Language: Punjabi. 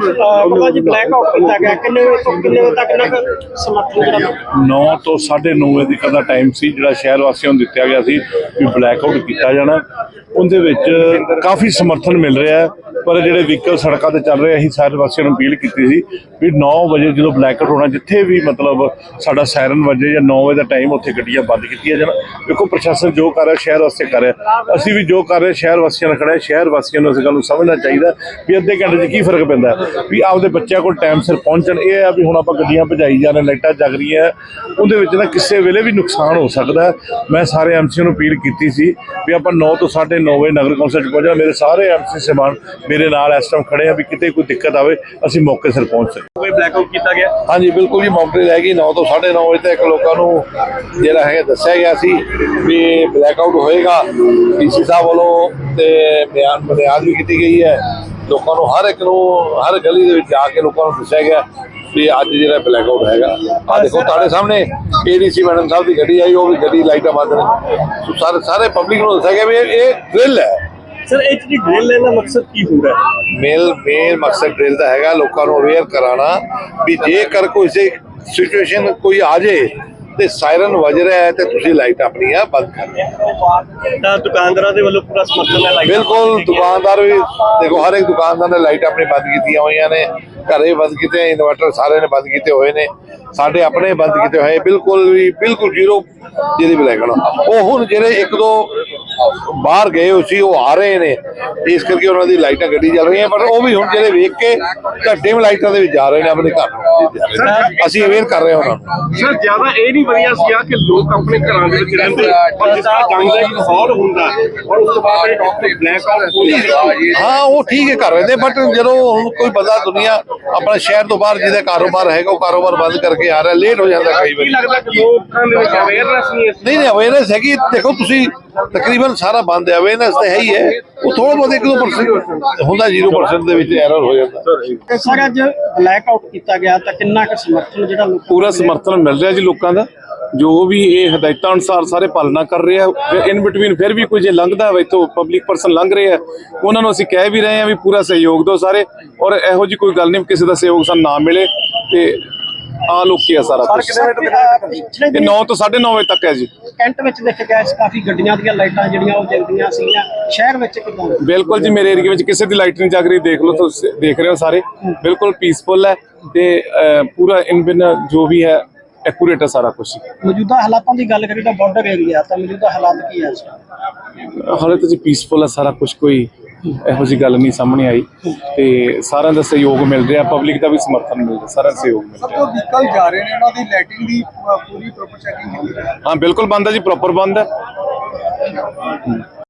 ਬਾਬਾ ਜੀ ਬਲੈਕ ਆਊਟ ਕੀਤਾ ਗਿਆ। ਕਿੰਨੇ ਵਜੇ ਤੋਂ ਕਿੰਨੇ ਵਜੇ ਤੱਕ ਨਾ ਸਮਰਥਨ ਜਿਹੜਾ 9 ਤੋਂ 9:30 ਵਜੇ ਤੱਕ ਦਾ ਟਾਈਮ ਸੀ, ਜਿਹੜਾ ਸ਼ਹਿਰ ਵਾਸੀਆਂ ਨੂੰ ਦਿੱਤਾ ਗਿਆ ਸੀ ਵੀ ਬਲੈਕ ਆਊਟ ਕੀਤਾ ਜਾਣਾ। ਉਹਦੇ ਵਿੱਚ ਕਾਫੀ ਸਮਰਥਨ ਮਿਲ ਰਿਹਾ ਹੈ। ਪਰ ਜਿਹੜੇ ਵਹੀਕਲ ਸੜਕਾਂ ਤੇ ਚੱਲ ਰਹੇ ਅਸੀਂ ਸਾਰੇ ਵਾਸੀਆਂ ਨੂੰ ਅਪੀਲ ਕੀਤੀ ਸੀ ਵੀ 9 ਵਜੇ ਜਦੋਂ ਬਲੈਕ ਆਊਟ ਹੋਣਾ, ਜਿੱਥੇ ਵੀ ਮਤਲਬ ਸਾਡਾ ਸਾਇਰਨ ਵੱਜੇ ਜਾਂ 9 ਵਜੇ ਦਾ ਟਾਈਮ ਉੱਥੇ ਗੱਡੀਆਂ ਬੰਦ ਕੀਤੀਆਂ ਜਾਣ। ਦੇਖੋ, ਪ੍ਰਸ਼ਾਸਨ ਜੋ ਕਰ ਰਿਹਾ, ਸ਼ਹਿਰ ਵਾਸਤੇ ਕਰ ਰਿਹਾ। ਅਸੀਂ ਵੀ ਜੋ ਕਰ ਰਹੇ, ਸ਼ਹਿਰ ਵਾਸੀਆਂ ਨਾਲ ਖੜਾ ਸ਼ਹਿਰ ਵਾਸੀਆਂ ਨੂੰ ਇਸ ਗੱਲ ਨੂੰ ਸਮਝਣਾ ਚਾਹੀਦਾ ਵੀ ਅੱਧੇ ਘੰਟੇ 'ਚ ਕੀ ਫ਼ਰਕ ਪੈਂਦਾ ਵੀ ਆਪਦੇ ਬੱਚਿਆਂ ਕੋਲ ਟਾਈਮ ਸਿਰ ਪਹੁੰਚਣ। ਇਹ ਆ ਵੀ ਹੁਣ ਆਪਾਂ ਗੱਡੀਆਂ ਭਜਾਈ ਜਾ ਰਹੇ ਲਾਈਟਾਂ ਜਗ ਰਹੀਆਂ। ਉਹਦੇ ਵਿੱਚ ਨਾ ਕਿਸੇ ਵੇਲੇ ਵੀ ਨੁਕਸਾਨ ਹੋ ਸਕਦਾ ਮੈਂ ਸਾਰੇ ਐਮਸੀ ਨੂੰ ਅਪੀਲ ਕੀਤੀ ਸੀ ਵੀ ਆਪਾਂ 9 ਤੋਂ 9:30 ਵਜੇ ਨਗਰ ਕੌਂਸਲ 'ਚ ਪਹੁੰਚਣਾ ਮੇਰੇ ਸਾਰੇ ਐਮਸੀ ਸਹਿਬਾਨ ਮੇਰੇ ਨਾਲ ਇਸ ਟਾਈਮ ਖੜੇ ਆ ਵੀ ਕਿਤੇ ਕੋਈ ਦਿੱਕਤ ਆਵੇ ਅਸੀਂ ਮੌਕੇ ਸਿਰ ਪਹੁੰਚ ਸਕੀਏ ਕੋਈ ਬਲੈਕ ਆਊਟ ਕੀਤਾ ਗਿਆ? ਹਾਂਜੀ ਬਿਲਕੁਲ ਜੀ ਮੌਕੇ ਤੇ ਹੈਗੀ 9 ਤੋਂ 9:30 ਵਜੇ ਤੱਕ ਲੋਕਾਂ ਨੂੰ ਜਿਹੜਾ ਹੈ ਦੱਸਿਆ ਗਿਆ ਸੀ ਵੀ ਬਲੈਕ ਆਊਟ ਹੋਏਗਾ। ਡੀਸੀ ਸਾਹਿਬ ਵੱਲੋਂ ਤੇ ਬਿਆਨ ਬੁਨਿਆਦ ਵੀ ਕੀਤੀ ਗਈ ਹੈ। ਲੋਕਾਂ ਨੂੰ ਹਰ ਇੱਕ ਨੂੰ ਹਰ ਗਲੀ ਦੇ ਵਿੱਚ ਜਾ ਕੇ ਲੋਕਾਂ ਨੂੰ ਦੱਸਿਆ ਗਿਆ ਵੀ ਅੱਜ ਜਿਹੜਾ ਬਲੈਕ ਆਊਟ ਹੈਗਾ। ਆ ਦੇਖੋ ਤੁਹਾਡੇ ਸਾਹਮਣੇ ਏਡੀਸੀ ਮੈਡਮ ਸਾਹਿਬ ਦੀ ਗੱਡੀ ਆਈ ਉਹ ਵੀ ਗੱਡੀ ਲਾਈਟਾਂ ਬੰਦ ਨੇ। ਸਾਰੇ ਸਾਰੇ ਪਬਲਿਕ ਨੂੰ ਦੱਸਿਆ ਗਿਆ ਵੀ ਇਹ- ਇਹ ਡਰਿਲ ਹੈ। ਸਰ ਇਹ ਜਿਹੜੀ ਡ੍ਰਿਲ ਲੈਣ ਦਾ ਮਕਸਦ ਕੀ ਹੁੰਦਾ ਹੈ? ਮੇਲ ਮੇਨ ਮਕਸਦ ਡਰਿਲ ਦਾ ਹੈਗਾ ਲੋਕਾਂ ਨੂੰ ਅਵੇਅਰ ਕਰਾਉਣਾ ਵੀ ਜੇਕਰ ਕੋਈ ਸਿਚੁਏਸ਼ਨ ਕੋਈ ਆ ਜੇ ਤੇ ਸਾਇਰਨ ਵੱਜ ਰਿਹਾ ਹੈ ਤੇ ਤੁਸੀਂ ਲਾਈਟ ਆਪਣੀਆਂ ਬੰਦ ਕਰ ਤਾਂ ਦੁਕਾਨਦਾਰਾਂ ਦੇ ਵੱਲੋਂ ਪੂਰਾ ਸਮਰਥਨ ਹੈ ਲਾਈਟ ਬਿਲਕੁਲ ਦੁਕਾਨਦਾਰ ਵੀ ਦੇਖੋ ਹਰ ਇੱਕ ਦੁਕਾਨਦਾਰ ਨੇ ਲਾਈਟ ਆਪਣੀ ਬੰਦ ਕੀਤੀਆਂ ਹੋਈਆਂ ਨੇ ਘਰੇ ਬੰਦ ਕੀਤੇ ਇਨਵਰਟਰ ਸਾਰੇ ਨੇ ਬੰਦ ਕੀਤੇ ਹੋਏ ਨੇ ਸਾਡੇ ਆਪਣੇ ਬੰਦ ਕੀਤੇ ਹੋਏ ਬਿਲਕੁਲ ਵੀ ਬਿਲਕੁਲ ਜ਼ੀਰੋ ਜਿਹਦੀ ਵੀ ਲੱਗਣਾ ਉਹ ਹੁਣ ਜਿਹੜੇ ਇੱਕ ਦੋ ਬਾਹਰ ਗਏ ਹੋਏ ਸੀ ਉਹ ਆ ਰਹੇ ਨੇ। ਇਸ ਕਰਕੇ ਉਹਨਾਂ ਦੀ ਲਾਈਟਾਂ ਗੱਡੀ ਚੱਲ ਰਹੀਆਂ ਪਰ ਉਹ ਵੀ ਹੁਣ ਜਿਹੜੇ ਵੇਖ ਕੇ ਤਾਂ ਡਿਮ ਲਾਈਟਾਂ ਦੇ ਵਿੱਚ ਜਾ ਰਹੇ ਨੇ ਆਪਣੇ ਘਰ ਨੂੰ। ਅਸੀਂ ਅਵੇਅਰ ਕਰ ਰਹੇ ਹਾਂ ਉਹਨਾਂ ਨੂੰ। ਸਰ ਜ਼ਿਆਦਾ ਇਹ ਨਹੀਂ ਵਧੀਆ ਸੀਗਾ ਕਿ ਲੋਕ ਆਪਣੇ ਘਰਾਂ ਦੇ ਵਿੱਚ ਰਹਿੰਦੇ ਪਰ ਜਿਸ ਤਰ੍ਹਾਂ ਜੰਗ ਦਾ ਮਾਹੌਲ ਹੁੰਦਾ ਔਰ ਉਸ ਤੋਂ ਬਾਅਦ ਇਹ ਬਲੈਕ ਆਊਟ ਹੋ ਉਹ ਠੀਕ ਹੈ ਕਰ ਰਹੇ ਨੇ ਬਟ ਜਦੋਂ ਹੁਣ ਕੋਈ ਬੰਦਾ ਦੁਨੀਆ ਆਪਣਾ ਸ਼ਹਿਰ ਤੋਂ ਬਾਹਰ ਜਿਹਦਾ ਕਾਰੋਬਾਰ ਹੈਗਾ ਉਹ ਕਾਰੋਬਾਰ ਬੰਦ ਕਰਕੇ ਆ ਰਿਹਾ ਲੇਟ ਹੋ ਜਾਂਦਾ ਕਈ ਕੀ ਵਾਰੀ ਲੱਗਦਾ ਕਿ ਲੋਕਾਂ ਦੇ ਵਿੱਚ ਅਵੇਅਰਨੈਸ ਨਹੀਂ ਨਹੀਂ ਅਵੇਅਰਨੈਸ ਹੈਗੀ ਦੇਖੋ ਤੁਸੀਂ ਤਕਰੀਬਨ ਸਾਰਾ ਬੰਦ ਹੈ ਅਵੇਅਰਨੈਸ ਤਾਂ ਹੈ ਹੀ ਹੈ। ਉਹ ਥੋੜਾ ਬਹੁਤ 1% ਹੁੰਦਾ 0% ਦੇ ਵਿੱਚ ਐਰਰ ਹੋ ਜਾਂਦਾ। ਸਰ ਅੱਜ ਬਲੈਕ ਆਊਟ ਕੀਤਾ ਗਿਆ ਤਾਂ ਕਿੰਨਾ ਕੁ ਸਮਰਥਨ ਜਿਹੜਾ ਪੂਰਾ ਸਮਰਥਨ ਮਿਲ ਰਿਹਾ ਜੀ ਲੋਕਾਂ ਦਾ। ਜੋ ਵੀ ਇਹ ਹਦਾਇਤਾਂ ਅਨੁਸਾਰ ਸਾਰੇ ਪਾਲਣਾ ਕਰ ਰਹੇ ਆ ਫਿਰ ਇਨ ਬਿਟਵੀਨ ਫਿਰ ਵੀ ਕੋਈ ਜੇ ਲੰਘਦਾ ਹੋਵੇ ਤਾਂ ਪਬਲਿਕ ਪਰਸਨ ਲੰਘ ਰਹੇ ਆ ਉਹਨਾਂ ਨੂੰ ਅਸੀਂ ਕਹਿ ਵੀ ਰਹੇ ਆ ਵੀ ਪੂਰਾ ਸਹਿਯੋਗ ਦਿਓ ਸਾਰੇ। ਔਰ ਇਹੋ ਜੀ ਕੋਈ ਗੱਲ ਨਹੀਂ ਕਿਸੇ ਦਾ ਸਹਿਯੋਗ ਸਾਨੂੰ ਨਾ ਮਿਲੇ ਤੇ ਆ ਲੋਕੀ ਆ ਸਾਰਾ ਕੁਝ ਇਹ 9 ਤੋਂ 9:30 ਵਜੇ ਤੱਕ ਹੈ ਜੀ। ਕੈਂਟ ਵਿੱਚ ਦੇਖ ਗਿਆ ਸੀ ਕਾਫੀ ਗੱਡੀਆਂ ਦੀਆਂ ਲਾਈਟਾਂ ਜਿਹੜੀਆਂ ਉਹ ਜਗਦੀਆਂ ਸੀਗੀਆਂ। ਸ਼ਹਿਰ ਵਿੱਚ ਕਿਦਾਂ ਬਿਲਕੁਲ ਜੀ ਮੇਰੇ ਏਰੀਆ ਵਿੱਚ ਕਿਸੇ ਦੀ ਲਾਈਟ ਨਹੀਂ ਜਗ ਰਹੀ। ਦੇਖ ਲਓ ਤੁਸੀਂ ਦੇਖ ਰਹੇ ਹੋ ਸਾਰੇ। ਬਿਲਕੁਲ ਪੀਸਫੁਲ ਹੈ ਤੇ ਪੂਰਾ ਇਨ ਬਿਨ ਜੋ ਵੀ ਹੈ ਐਕੂਰੇਟ ਹੈ ਸਾਰਾ ਕੁਝ ਮੌਜੂਦਾ ਹਾਲਾਤਾਂ ਦੀ ਗੱਲ ਕਰੀਏ ਤਾਂ ਬਾਰਡਰ ਏਰੀਆ ਤਾਂ ਮੌਜੂਦਾ ਹਾਲਾਤ ਕੀ ਹੈ? ਹਾਲੇ ਤਾਂ ਜੀ ਪੀਸਫੁਲ ਹੈ ਸਾਰਾ ਕੁਝ ਕੋਈ। ਇਹੋ ਜੀ ਗੱਲ ਨਹੀਂ ਸਾਹਮਣੇ ਆਈ। ਤੇ ਸਾਰਿਆਂ ਦਾ ਸਹਿਯੋਗ ਮਿਲ ਰਿਹਾ ਪਬਲਿਕ ਦਾ ਵੀ ਸਮਰਥਨ ਮਿਲ ਰਿਹਾ ਸਾਰਿਆਂ ਦਾ ਸਹਿਯੋਗ ਮਿਲ ਰਿਹਾ। ਵਹੀਕਲ ਜਾ ਰਹੇ ਨੇ ਉਹਨਾਂ ਦੀ ਲਾਈਟਿੰਗ ਦੀ ਪੂਰੀ ਪ੍ਰੋਪਰ ਚੈਕਿੰਗ ਹਾਂ ਬਿਲਕੁਲ ਬੰਦ ਹੈ ਜੀ ਪ੍ਰੋਪਰ ਬੰਦ ਹੈ।